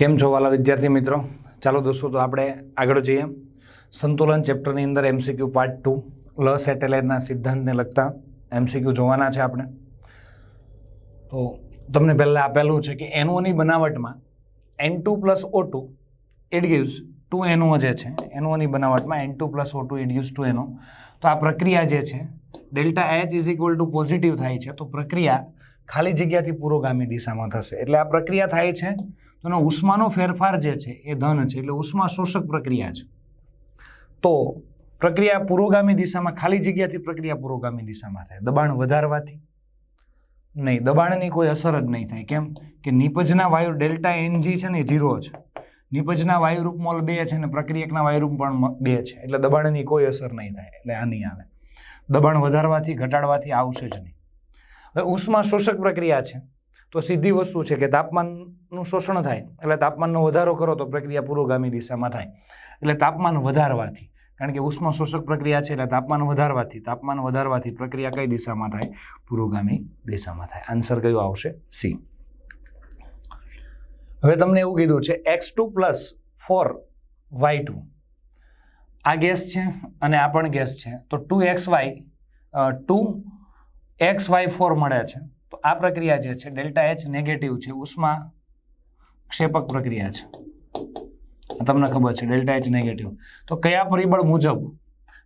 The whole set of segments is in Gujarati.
કેમ છો વાલા વિદ્યાર્થી મિત્રો? ચાલો દોસ્તો, તો આપણે આગળ જઈએ. સંતુલન ચેપ્ટરની અંદર એમસીક્યુ પાર્ટ ટુ લ સેટેલાઇટના સિદ્ધાંતને લગતા એમસીક્યુ જોવાના છે આપણે. તો તમને પહેલાં આપેલું છે કે એનઓની બનાવટમાં N two plus O two it gives two NO જે છે એનઓની બનાવટમાં N two plus O two it gives two NO તો આ પ્રક્રિયા જે છે, delta H is equal to positive થાય છે. તો પ્રક્રિયા ખાલી જગ્યાથી પુરોગામી દિશામાં થશે. એટલે આ પ્રક્રિયા થાય છે તો એનો ઉષ્માનો ફેરફાર જે છે એ ધન છે, એટલે ઉષ્મા શોષક પ્રક્રિયા છે. તો પ્રક્રિયા પુરોગામી દિશામાં, ખાલી જગ્યાથી પ્રક્રિયા પુરોગામી દિશામાં થાય. દબાણ વધારવાથી નહીં, દબાણની કોઈ અસર જ નહીં થાય. કેમ કે નિપજના વાયુ ડેલ્ટા એનજી છે ને ઝીરો છે. નિપજના વાયુરૂપ મોલ બે છે ને પ્રક્રિયકના વાયુરૂપ પણ બે છે. એટલે દબાણની કોઈ અસર નહીં થાય, એટલે આ નહીં આવે. દબાણ વધારવાથી, ઘટાડવાથી આવશે જ નહીં. હવે ઉષ્મા શોષક પ્રક્રિયા છે. તો સીધી વસ્તુ છે કે તાપમાનનું શોષણ થાય, એટલે તાપમાનનો વધારો કરો તો પ્રક્રિયા પુરોગામી દિશામાં થાય. એટલે તાપમાન વધારવાથી, કારણ કે ઉષ્મા શોષક પ્રક્રિયા છે એટલે તાપમાન વધારવાથી તાપમાન વધારવાથી પ્રક્રિયા કઈ દિશામાં થાય? પુરોગામી દિશામાં થાય. આન્સર કયો આવશે? સી હવે તમને એવું કીધું છે X two plus four Y two આ ગેસ છે અને આ પણ ગેસ છે. તો two X Y two X Y four મળે છે. તો આ પ્રક્રિયા જે છે, ડેલ્ટા એચ નેગેટિવ છે, ઉષ્મા ક્ષેપક પ્રક્રિયા છે. તમને ખબર છે, ડેલ્ટા એચ નેગેટિવ તો કયા પરિબળ મુજબ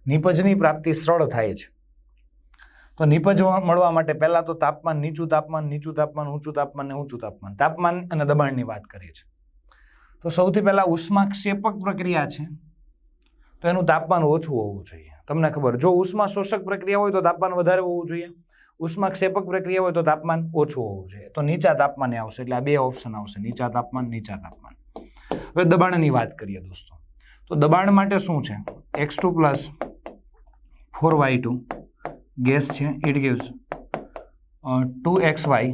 નિપજની પ્રાપ્તિ સરળ થાય છે? તો નિપજ મળવા માટે પહેલાં તો તાપમાન નીચું તાપમાન નીચું તાપમાન, ઊંચું તાપમાન ને ઊંચું તાપમાન. તાપમાન અને દબાણની વાત કરીએ છીએ. તો સૌથી પહેલાં ઉષ્મા ક્ષેપક પ્રક્રિયા છે. તો એનું તાપમાન ઓછું હોવું જોઈએ. તમને ખબર, જો ઉષ્મા શોષક પ્રક્રિયા હોય તો તાપમાન વધારે હોવું જોઈએ. ઉષ્મા ક્ષેપક પ્રક્રિયા હોય તો તાપમાન ઓછું હોવું જોઈએ. તો નીચા તાપમાને આવશે એટલે આ બે ઓપ્શન આવશે. નીચા તાપમાન નીચા તાપમાન. હવે દબાણની વાત કરીએ દોસ્તો. તો દબાણ માટે શું છે? X two plus four Y two gas છે it gives two X Y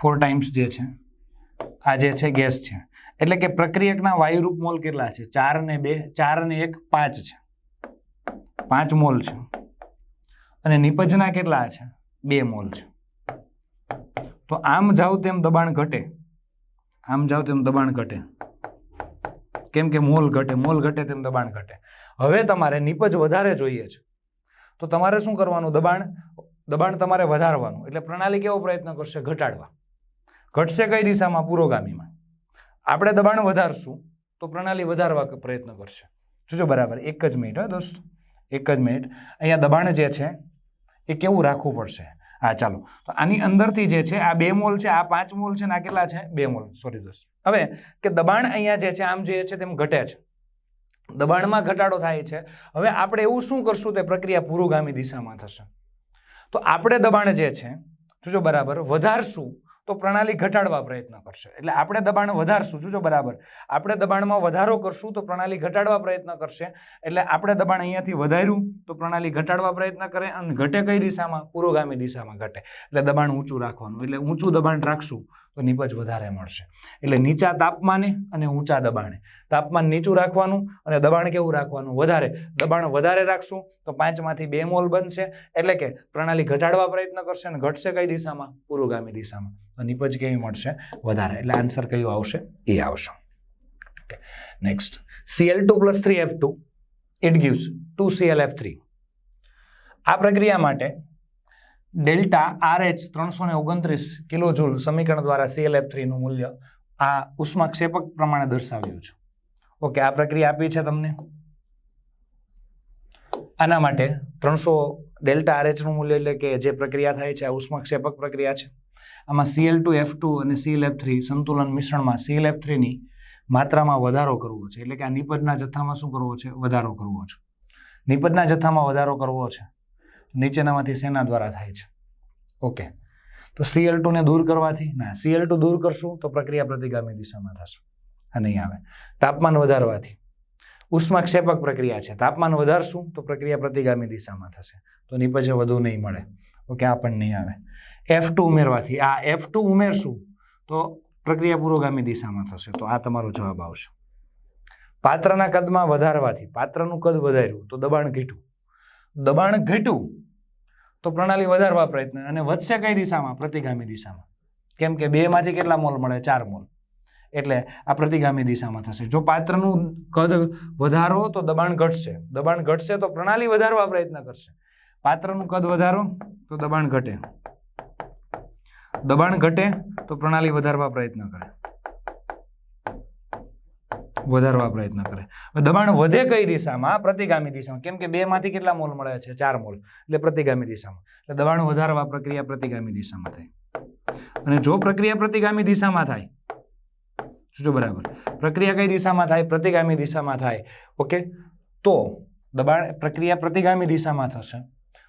four times જે છે, આ જે છે ગેસ છે. એટલે કે પ્રક્રિયકના વાયુરૂપ મોલ કેટલા છે? ચાર ને બે, ચાર ને એક, પાંચ છે. પાંચ મોલ છે. અને નિપજના કેટલા છે? બે મોલ છે. તો આમ જાઓ તેમ દબાણ ઘટે. આમ જાવ તેમ દબાણ ઘટે. કેમ કે મોલ ઘટે મોલ ઘટે તેમ દબાણ ઘટે. હવે તમારે નિપજ વધારે જોઈએ છે. તો તમારે શું કરવાનું? દબાણ દબાણ તમારે વધારવાનું. એટલે પ્રણાલી કેવો પ્રયત્ન કરશે? ઘટાડવા. ઘટશે કઈ દિશામાં? પુરોગામીમાં. આપણે દબાણ વધારશું, તો પ્રણાલી વધારવા પ્રયત્ન કરશે. જોજો બરાબર, એક જ મિનિટ હો દોસ્તો. એક જ મિનિટ. અહીંયા દબાણ જે છે એ કેવું રાખવું પડશે? હા, ચાલો. તો આની અંદરથી જે છે, આ બે મોલ છે, આ પાંચ મોલ છે ને આ કેટલા છે? બે મોલ. સોરી દોસ્ત. હવે કે દબાણ અહીંયા જે છે, આમ જે છે તેમ ઘટે છે. દબાણમાં ઘટાડો થાય છે. હવે આપણે એવું શું કરશું તે પ્રક્રિયા પુરોગામી દિશામાં થશે. તો આપણે દબાણ જે છે, જોજો બરાબર, વધારશું. તો પ્રણાલી ઘટાડવા પ્રયત્ન કરશે. એટલે આપણે દબાણ વધારશું. જોજો બરાબર. આપણે દબાણમાં વધારો કરશું તો પ્રણાલી ઘટાડવા પ્રયત્ન કરશે. એટલે આપણે દબાણ અહીંયાથી વધાર્યું તો પ્રણાલી ઘટાડવા પ્રયત્ન કરે અને ઘટે કઈ દિશામાં? પુરોગામી દિશામાં ઘટે. એટલે દબાણ ઊંચું રાખવાનું. એટલે ઊંચું દબાણ રાખશું નિપજ વધારે મળશે. એટલે નીચા તાપમાને અને ઊંચા દબાણે. તાપમાન નીચું રાખવાનું અને દબાણ કેવું રાખવાનું? વધારે. દબાણ વધારે રાખશું તો પાંચમાંથી બે મોલ બનશે. એટલે કે પ્રણાલી ઘટાડવા પ્રયત્ન કરશે અને ઘટશે કઈ દિશામાં? પુરોગામી દિશામાં. તો નીપજ કેવી મળશે? વધારે. એટલે આન્સર કયું આવશે? એ આવશે. Next CL two plus three F two it gives two CL F three આ પ્રક્રિયા માટે ડેલ્ટા આર એચ ત્રણસો ને ઓગણત્રીસ કિલો જૂલ સમીકરણ દ્વારા સીએલ એફ થ્રીનું મૂલ્ય આ ઉષ્માક્ષેપક પ્રમાણે દર્શાવ્યું છે. ઓકે, આ પ્રક્રિયા આપી છે તમને? આના માટે ત્રણસો ડેલ્ટા આર એચનું મૂલ્ય એટલે કે જે પ્રક્રિયા થાય છે, આ ઉષ્માક્ષેપક પ્રક્રિયા છે. આમાં સીએલ ટુ એફ ટુ અને સીએલ એફ થ્રી સંતુલન મિશ્રણમાં સીએલ એફ થ્રીની માત્રામાં વધારો કરવો છે. એટલે કે આ નિપજના જથ્થામાં શું કરવો છે? વધારો કરવો છે. નિપજના જથ્થામાં વધારો કરવો છે. નીચેનામાંથી શેના દ્વારા થાય છે. ઓકે. તો સીએલ ટુને દૂર કરવાથી? ના સીએલ ટુ દૂર કરશું તો પ્રક્રિયા પ્રતિગામી દિશામાં થશે. આ નહીં આવે. તાપમાન વધારવાથી. ઉષ્માક્ષેપક પ્રક્રિયા છે. તાપમાન વધારશું તો પ્રક્રિયા પ્રતિગામી દિશામાં થશે. તો નિપજે વધુ નહીં મળે. ઓકે, આ પણ નહીં આવે. એફ ટુ ઉમેરવાથી. આ એફ ટુ ઉમેરશું તો પ્રક્રિયા પુરોગામી દિશામાં થશે. તો આ તમારો જવાબ આવશે. પાત્રના કદમાં વધારવાથી. પાત્રનું કદ વધાર્યું તો દબાણ ઘટ્યું. દબાણ ઘટ્યું, તો પ્રણાલી વધારવા પ્રયત્ન અને વધશે કઈ દિશામાં? પ્રતિગામી દિશામાં. કેમ કે બેમાંથી કેટલા મોલ મળે? ચાર મોલ. એટલે આ પ્રતિગામી દિશામાં થશે. જો પાત્રનું કદ વધારો, તો દબાણ ઘટશે. દબાણ ઘટશે, તો પ્રણાલી વધારવા પ્રયત્ન કરશે. પાત્રનું કદ વધારો, તો દબાણ ઘટે. દબાણ ઘટે, તો પ્રણાલી વધારવા પ્રયત્ન કરે. વધારવા પ્રયત્ન કરે. દબાણ વધે કઈ દિશામાં? પ્રતિગામી દિશામાં. કેમ કે બે માંથી કેટલા મોલ મળે છે? ચાર મોલ. એટલે પ્રતિગામી દિશામાં. એટલે દબાણ વધારવા પ્રક્રિયા પ્રતિગામી દિશામાં થાય. અને જો પ્રક્રિયા પ્રતિગામી દિશામાં થાય જો બરાબર. પ્રક્રિયા કઈ દિશામાં થાય? પ્રતિગામી દિશામાં થાય. ઓકે? તો દબાણ પ્રક્રિયા પ્રતિગામી દિશામાં થશે.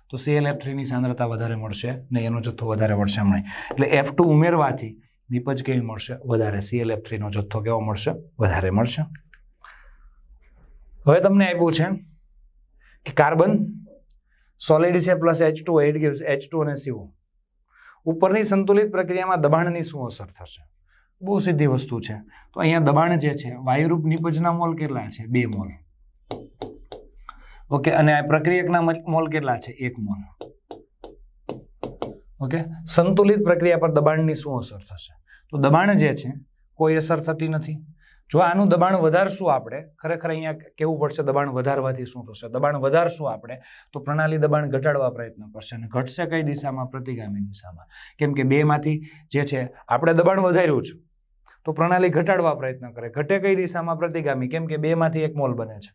તો સીએલએફ થ્રીની સાંદ્રતા વધારે મળશે ને એનો જથ્થો વધારે મળશે હમણાં એટલે એફ ટુ ઉમેરવાથી નિપજ કેવી મળશે? વધારે સીએલએફ થ્રીનો જથ્થો કેવો મળશે? વધારે મળશે. હવે તમને આપ્યું છે કે કાર્બન સોલિડ છે plus H two it gives H two અને સીઓ ઉપરની સંતુલિત પ્રક્રિયામાં દબાણની શું અસર થશે? બહુ સીધી વસ્તુ છે. તો અહીંયા દબાણ જે છે, વાયુરૂપ નિપજના મોલ કેટલા છે? બે મોલ. ઓકે, અને આ પ્રક્રિયકના મોલ કેટલા છે? એક મોલ. ઓકે, સંતુલિત પ્રક્રિયા પર દબાણની શું અસર થશે? તો દબાણ જે છે, કોઈ અસર થતી નથી. જો આનું દબાણ વધારશું આપણે, ખરેખર અહીંયા કેવું પડશે? દબાણ વધારવાથી શું થશે? દબાણ વધારશું આપણે, તો પ્રણાલી દબાણ ઘટાડવા પ્રયત્ન કરશે અને ઘટશે કઈ દિશામાં? પ્રતિગામી દિશામાં. કેમ કે બેમાંથી જે છે, આપણે દબાણ વધાર્યું છે, તો પ્રણાલી ઘટાડવા પ્રયત્ન કરે. ઘટે કઈ દિશામાં? પ્રતિગામી. કેમ કે બેમાંથી એક મોલ બને છે.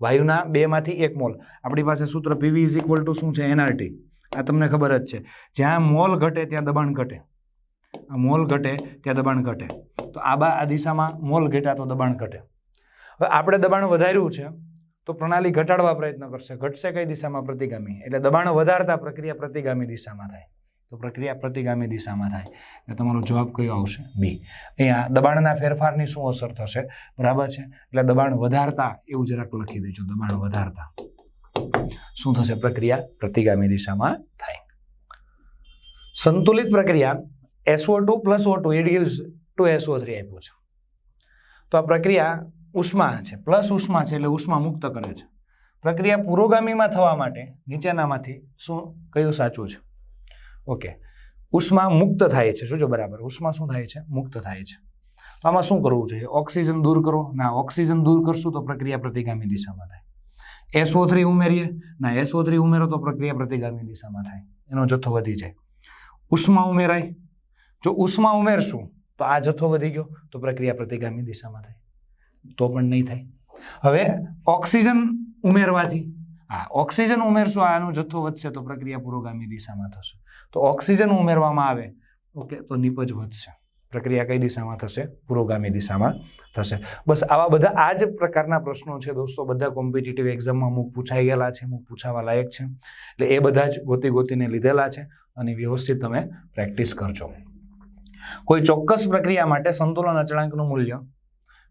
વાયુના બેમાંથી એક મોલ. આપણી પાસે સૂત્ર પીવી ઇઝ ઇક્વલ ટુ શું છે? એનઆરટી આ તમને ખબર જ છે. જ્યાં મોલ ઘટે, ત્યાં દબાણ ઘટે. મોલ ઘટે ત્યાં દબાણ ઘટે. તો આબા આ દિશામાં મોલ ઘટ્યા તો દબાણ ઘટે. હવે આપણે દબાણ વધાર્યું છે, તો પ્રણાલી ઘટાડવા પ્રયત્ન કરશે. ઘટશે કઈ દિશામાં? પ્રતિગામી. એટલે દબાણ વધારતા પ્રક્રિયા પ્રતિગામી દિશામાં થાય. તો પ્રક્રિયા પ્રતિગામી દિશામાં થાય. એટલે તમારો જવાબ કયો આવશે? બી. અહીંયા દબાણના ફેરફારની શું અસર થશે? બરાબર છે? એટલે દબાણ વધારતા, એવું જરાક લખી દેજો. દબાણ વધારતા. શું થશે? પ્રક્રિયા પ્રતિગામી દિશામાં થાય. સંતુલિત પ્રક્રિયા SO two plus O two it gives two SO three આપ્યું છે. તો આ પ્રક્રિયા ઉષ્મા છે પ્લસ ઉષ્મા છે એટલે ઉષ્મા મુક્ત કરે છે. પ્રક્રિયા પુરોગામીમાં થવા માટે નીચેનામાંથી શું કયું સાચું છે? ઓકે, ઉષ્મા મુક્ત થાય છે, જોજો બરાબર, ઉષ્મા શું થાય છે? મુક્ત થાય છે. તો આમાં શું કરવું જોઈએ? ઓક્સિજન દૂર કરો. ના, ઓક્સિજન દૂર કરશું તો પ્રક્રિયા પ્રતિગામી દિશામાં થાય. એસઓ થ્રી ઉમેરીએ. ના એસઓ થ્રી ઉમેરો તો પ્રક્રિયા પ્રતિગામી દિશામાં થાય. એનો જથ્થો વધી જાય. ઉષ્મા ઉમેરાય. જો ઉષ્મા ઉમેરશું, તો આ જથ્થો વધી ગયો, તો પ્રક્રિયા પ્રતિગામી દિશામાં થાય. તો પણ નહીં થાય. હવે ઓક્સિજન ઉમેરવાથી. હા, ઓક્સિજન ઉમેરશું, આનો જથ્થો વધશે, તો પ્રક્રિયા પુરોગામી દિશામાં થશે. તો ઓક્સિજન ઉમેરવામાં આવે, ઓકે, તો નિપજ વધશે. પ્રક્રિયા કઈ દિશામાં થશે? પુરોગામી દિશામાં થશે. બસ આવા બધા આ જ પ્રકારના પ્રશ્નો છે દોસ્તો. બધા કોમ્પિટિટિવ એક્ઝામમાં અમુક પૂછાઈ ગયેલા છે, અમુક પૂછાવા લાયક છે. એટલે એ બધા જ ગોતી ગોતીને લીધેલા છે અને વ્યવસ્થિત તમે પ્રેક્ટિસ કરજો. કોઈ ચોક્કસ પ્રક્રિયા માટે સંતુલન અચળાંકનું મૂલ્ય.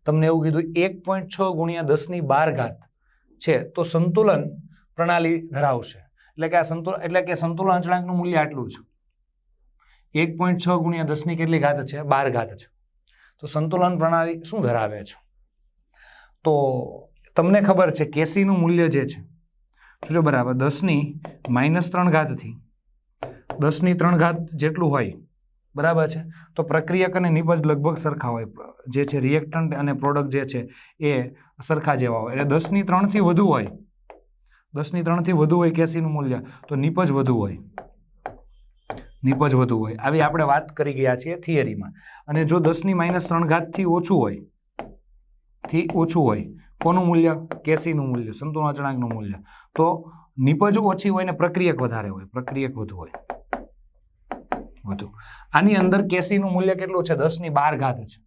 તમને એવું કીધું, એક પોઈન્ટ છ ગુણ્યા દસની બાર ઘાત છે, તો સંતુલન પ્રણાલી ધરાવશે. એટલે કે આ સંતુલન એટલે કે સંતુલન અચળાંકનું મૂલ્ય આટલું છે એક પોઈન્ટ છ ગુણ્યા દસની કેટલી ઘાત છે? બાર ઘાત છે. તો સંતુલન પ્રણાલી શું ધરાવે છે? તો તમને ખબર છે કેસીનું મૂલ્ય જે છે જો બરાબર? દસની માઇનસ ત્રણ ઘાતથી દસની ત્રણ ઘાત જેટલું હોય બરાબર છે? તો પ્રક્રિયક અને નિપજ લગભગ સરખા હોય. જે છે રિએક્ટન્ટ અને પ્રોડક્ટ જે છે એ સરખા જેવા હોય. એટલે દસની ત્રણથી વધુ હોય. દસની ત્રણથી વધુ હોય કેસીનું મૂલ્ય, તો નિપજ વધુ હોય. નિપજ વધુ હોય. આવી આપણે વાત કરી ગયા છીએ થિયરીમાં. અને જો દસની માઇનસ ત્રણ ઘાતથી ઓછું હોય, થી ઓછું હોય, કોનું મૂલ્ય? કેસીનું મૂલ્ય, સંતુલન અચળાંકનું મૂલ્ય. તો નિપજ ઓછી હોય ને પ્રક્રિયક વધારે હોય. પ્રક્રિયક વધુ હોય. વધુ. આની અંદર કેસીનું મૂલ્ય કેટલું છે? દસની બાર ઘાત છે.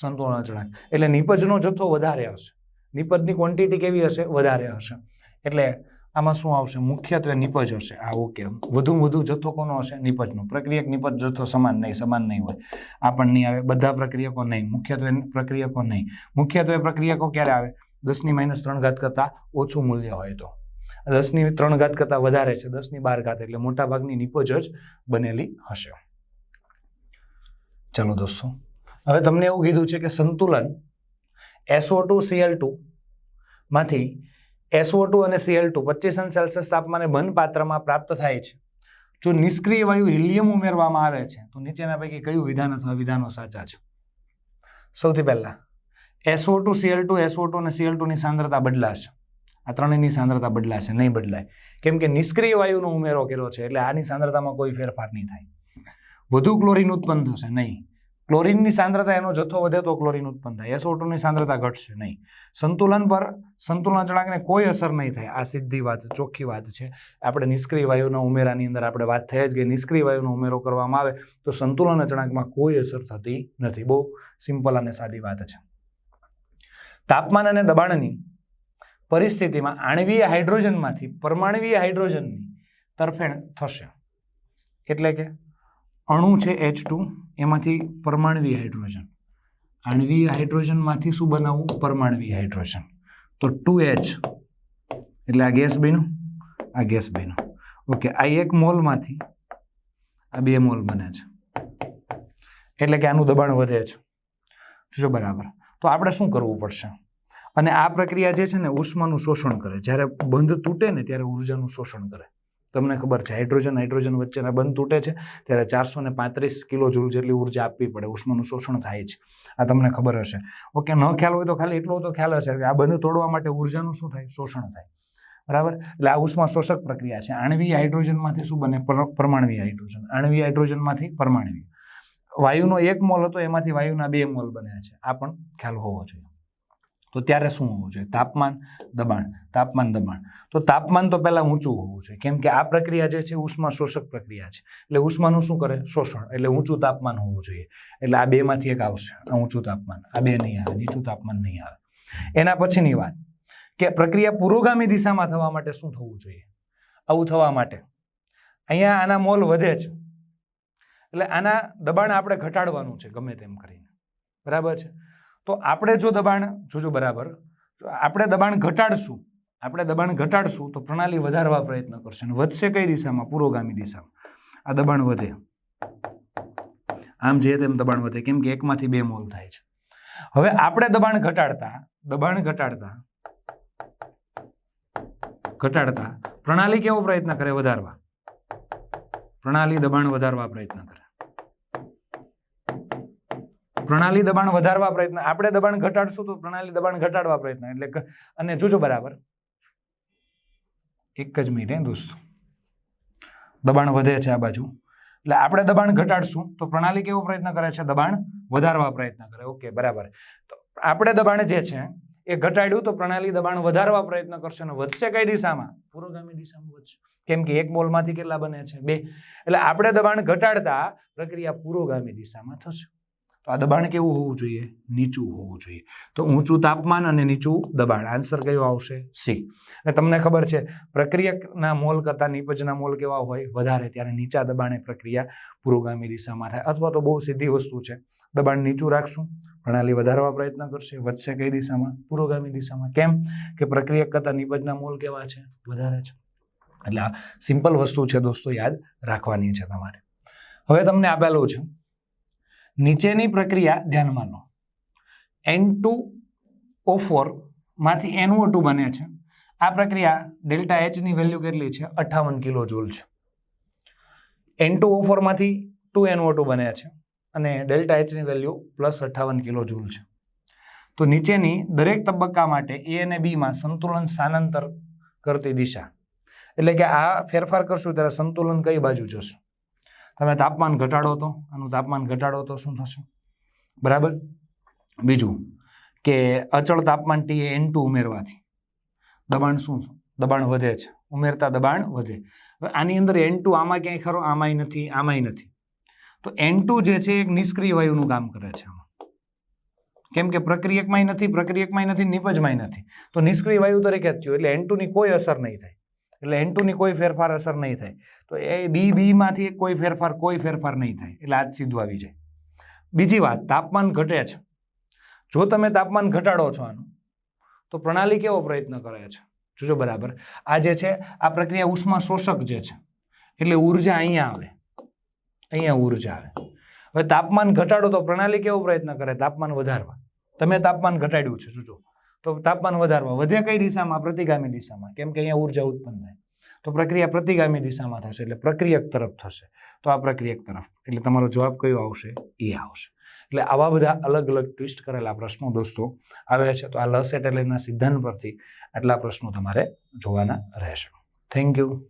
સંતુલન અચળાંક. એટલે નિપજનો જથ્થો વધારે હશે. નિપજની ક્વોન્ટિટી કેવી હશે? વધારે હશે. એટલે આમાં શું આવશે? મુખ્યત્વે નિપજ હશે. આ ઓકે. વધુ વધુ જથ્થો કોનો હશે? નિપજનો. પ્રક્રિયક નિપજ જથ્થો સમાન નહીં સમાન નહીં હોય. આ નહીં આવે બધા પ્રક્રિયકો નહીં, મુખ્યત્વે પ્રક્રિયકો નહીં. મુખ્યત્વે પ્રક્રિયકો ક્યારે આવે? દસની માઇનસ ત્રણ ઘાત કરતાં ઓછું મૂલ્ય હોય તો. દસની ત્રણ ઘાત કરતાં વધારે છે, દસની બાર ઘાત, એટલે મોટા ભાગની નિપજ જ બનેલી હશે. ચલો દોસ્તો, હવે તમને એવું કીધું છે કે સંતુલન SO two C L two માંથી એસઓ ટુ અને સીએલ ટુ પચીસ અંશ સેલ્સિયસ તાપમાને બંધ પાત્રમાં પ્રાપ્ત થાય છે. જો નિષ્ક્રિય વાયુ હિલિયમ ઉમેરવામાં આવે છે, તો નીચેના પૈકી કયું વિધાન અથવા વિધાનો સાચા છે? સૌથી પહેલા SO two CL two SO two અને સીએલ ટુની સાંદ્રતા બદલાશે. આ ત્રણેયની સાંદ્રતા બદલાશે નહીં બદલાય. કેમ કે નિષ્ક્રિય વાયુનો ઉમેરો કર્યો છે, એટલે આની સાંદ્રતામાં કોઈ ફેરફાર નહીં થાય. વધુ ક્લોરીન ઉત્પન્ન થશે, નહીં. ક્લોરીનની સાંદ્રતા એનો જથ્થો વધે તો ક્લોરીન ઉત્પન્ન થાય. એસઓ ટુની સાંદ્રતા ઘટશે, નહીં. સંતુલન પર સંતુલન અચળાંકને કોઈ અસર નહીં થાય. આ સીધી વાત, ચોખ્ખી વાત છે. આપણે નિષ્ક્રિય વાયુના ઉમેરાની અંદર આપણે વાત થઈ જ ગઈ. નિષ્ક્રિય વાયુનો ઉમેરો કરવામાં આવે તો સંતુલન અચળાંકમાં કોઈ અસર થતી નથી. બહુ સિમ્પલ અને સાદી વાત છે. તાપમાન અને દબાણની પરિસ્થિતિમાં આણવીય હાઇડ્રોજનમાંથી પરમાણવીય હાઇડ્રોજનની તરફેણ થશે. એટલે કે અણુ છે એચ એમાંથી પરમાણવીય હાઇડ્રોજન. આણવીય હાઇડ્રોજનમાંથી શું બનાવવું? પરમાણવીય હાઇડ્રોજન. તો ટુ એચ એટલે આ ગેસ બન્યું? આ ગેસ બન્યું. ઓકે, આ એક મોલમાંથી આ બે મોલ બને છે. એટલે કે આનું દબાણ વધે છે. જો બરાબર. તો આપણે શું કરવું પડશે? અને આ પ્રક્રિયા જે છે ને ઉષ્માનું શોષણ કરે. જ્યારે બંધ તૂટે ને ત્યારે ઉર્જાનું શોષણ કરે. તમને ખબર છે, હાઇડ્રોજન હાઇડ્રોજન વચ્ચેના બંધ તૂટે છે, ત્યારે ચારસો ને પાંત્રીસ કિલો જૂલ જેટલી ઊર્જા આપવી પડે, ઉષ્માનું શોષણ થાય છે. આ તમને ખબર હશે. ઓકે, ન ખ્યાલ હોય તો ખાલી એટલો તો ખ્યાલ હશે કે આ બંધ તોડવા માટે ઉર્જાનું શું થાય? શોષણ થાય. બરાબર? એટલે આ ઉષ્મા શોષક પ્રક્રિયા છે. આણવી હાઇડ્રોજનમાંથી શું બને? પર- પરમાણવીય હાઇડ્રોજન. આણવી હાઇડ્રોજનમાંથી પરમાણવી વાયુનો એક મોલ હતો, એમાંથી વાયુના બે મોલ બન્યા છે. આ પણ ખ્યાલ હોવો જોઈએ. તો ત્યારે શું હોવું જોઈએ? તાપમાન, દબાણ તાપમાન, દબાણ. તો તાપમાન તો પહેલાં ઊંચું હોવું જોઈએ. કેમ કે આ પ્રક્રિયા જે છે ઉષ્મા શોષક પ્રક્રિયા છે. એટલે ઉષ્માનું શું કરે? શોષણ. એટલે ઊંચું તાપમાન હોવું જોઈએ. એટલે આ બેમાંથી એક આવશે. આ ઊંચું તાપમાન. આ બે નહીં આવે. નીચું તાપમાન નહીં આવે. એના પછીની વાત કે પ્રક્રિયા પુરોગામી દિશામાં થવા માટે શું થવું જોઈએ? આવું થવા માટે. અહીંયા આના મોલ વધે છે એટલે આના દબાણ આપણે ઘટાડવાનું છે ગમે તેમ કરીને. બરાબર છે? તો આપણે જો દબાણ, જોજો બરાબર આપણે દબાણ ઘટાડશું, આપણે દબાણ ઘટાડશું તો પ્રણાલી વધારવા પ્રયત્ન કરશે અને વધશે કઈ દિશામાં? પુરોગામી દિશામાં. આ દબાણ વધે. આમ જે તેમ દબાણ વધે, કેમ કે એકમાંથી બે મોલ થાય છે. હવે આપણે દબાણ ઘટાડતા દબાણ ઘટાડતા ઘટાડતા પ્રણાલી કેવો પ્રયત્ન કરે? વધારવા. પ્રણાલી દબાણ વધારવા પ્રયત્ન કરે. પ્રણાલી દબાણ વધારવા પ્રયત્ન, આપણે દબાણ ઘટાડશું તો પ્રણાલી દબાણ ઘટાડવા પ્રયત્ન, એટલે અને જોજો બરાબર. એક જ મિનિટ હે દોસ્તો. દબાણ વધે છે આ બાજુ. એટલે આપણે દબાણ ઘટાડશું તો પ્રણાલી કેવો પ્રયત્ન કરે છે? દબાણ વધારવા પ્રયત્ન કરે. ઓકે, બરાબર. તો આપણે દબાણ જે છે એ ઘટાડ્યું તો પ્રણાલી દબાણ વધારવા પ્રયત્ન કરશે અને વધશે કઈ દિશામાં? પુરોગામી દિશામાં વધશે. કેમ કે એક મોલમાંથી કેટલા બને છે? બે. એટલે આપણે દબાણ ઘટાડતા પ્રક્રિયા પુરોગામી દિશામાં થશે. આ દબાણ કેવું હોવું જોઈએ? નીચું હોવું જોઈએ. તો ઊંચું તાપમાન અને નીચું દબાણ. આન્સર કયો આવશે? સી અને તમને ખબર છે, પ્રક્રિયકના મોલ કરતાં નીપજના મોલ કેવા હોય? વધારે. ત્યારે નીચા દબાણે પ્રક્રિયા પુરોગામી દિશામાં થાય. અથવા તો બહુ સીધી વસ્તુ છે. દબાણ નીચું રાખશું. પ્રણાલી વધારવા પ્રયત્ન કરશે. વધશે કઈ દિશામાં? પુરોગામી દિશામાં. કેમ? કે પ્રક્રિયક કરતાં નીપજના મોલ કેવા છે? વધારે છે. એટલે આ સિમ્પલ વસ્તુ છે દોસ્તો, યાદ રાખવાની છે તમારે. હવે તમને આપેલું છે નીચેની પ્રક્રિયા ધ્યાનમાં લો. એન ટુ ઓ ફોરમાંથી એનઓ ટુ બને છે. આ પ્રક્રિયા ડેલ્ટા એચની વેલ્યુ કેટલી છે? અઠ્ઠાવન કિલો જૂલ છે એન ટુ ઓ ફોરમાંથી ટુ એનઓ ટુ બને છે અને ડેલ્ટા એચની વેલ્યુ પ્લસ અઠ્ઠાવન કિલો જૂલ છે. તો નીચેની દરેક તબક્કા માટે એ અને બીમાં સંતુલન સ્થાનાંતર કરતી દિશા. એટલે કે આ ફેરફાર કરશું ત્યારે સંતુલન કઈ બાજુ જશે? તમે તાપમાન ઘટાડો તો, આનું તાપમાન ઘટાડો તો શું થશે? બરાબર? બીજું કે અચળ તાપમાન ટી એન ટુ ઉમેરવાથી. દબાણ શું દબાણ વધે છે. ઉમેરતા દબાણ વધે. આની અંદર એન ટુ આમાં ક્યાંય ખરો? આમાંય નથી આમાંય નથી. તો એન ટુ જે છે, એક નિષ્ક્રિય વાયુનું કામ કરે છે આમાં. કેમ કે પ્રક્રિયકમાંય નથી પ્રક્રિયકમાંય નથી, નિપજમાંય નથી. તો નિષ્ક્રિય વાયુ તરીકે જ થયું. એટલે એન ટુની કોઈ અસર નહીં થાય. એટલે એન ટુની કોઈ ફેરફાર અસર નહીં થાય. તો એ બી બીમાંથી કોઈ ફેરફાર કોઈ ફેરફાર નહીં થાય. એટલે આજ સીધું આવી જાય. બીજી વાત, તાપમાન ઘટે છે. જો તમે તાપમાન ઘટાડો છો આનું, તો પ્રણાલી કેવો પ્રયત્ન કરે છે? જોજો બરાબર. આ જે છે, આ પ્રક્રિયા ઉષ્મા શોષક જે છે, એટલે ઊર્જા અહીંયા આવે. અહીંયા ઊર્જા આવે. હવે તાપમાન ઘટાડો તો પ્રણાલી કેવો પ્રયત્ન કરે? તાપમાન વધારવા. તમે તાપમાન ઘટાડ્યું છે, જોજો. તો તાપમાન વધારવા. વધે કઈ દિશામાં? પ્રતિગામી દિશામાં. કેમ કે અહીંયા ઊર્જા ઉત્પન્ન થાય. તો પ્રક્રિયા પ્રતિગામી દિશામાં થશે એટલે પ્રક્રિયક તરફ થશે. તો આ પ્રક્રિયક તરફ. એટલે તમારો જવાબ કયો આવશે? એ આવશે. એટલે આવા બધા અલગ અલગ ટ્વિસ્ટ કરેલા પ્રશ્નો દોસ્તો આવ્યા છે. તો આ લસ એટેલેના સિદ્ધાંત પરથી આટલા પ્રશ્નો તમારે જોવાના રહેશે. Thank you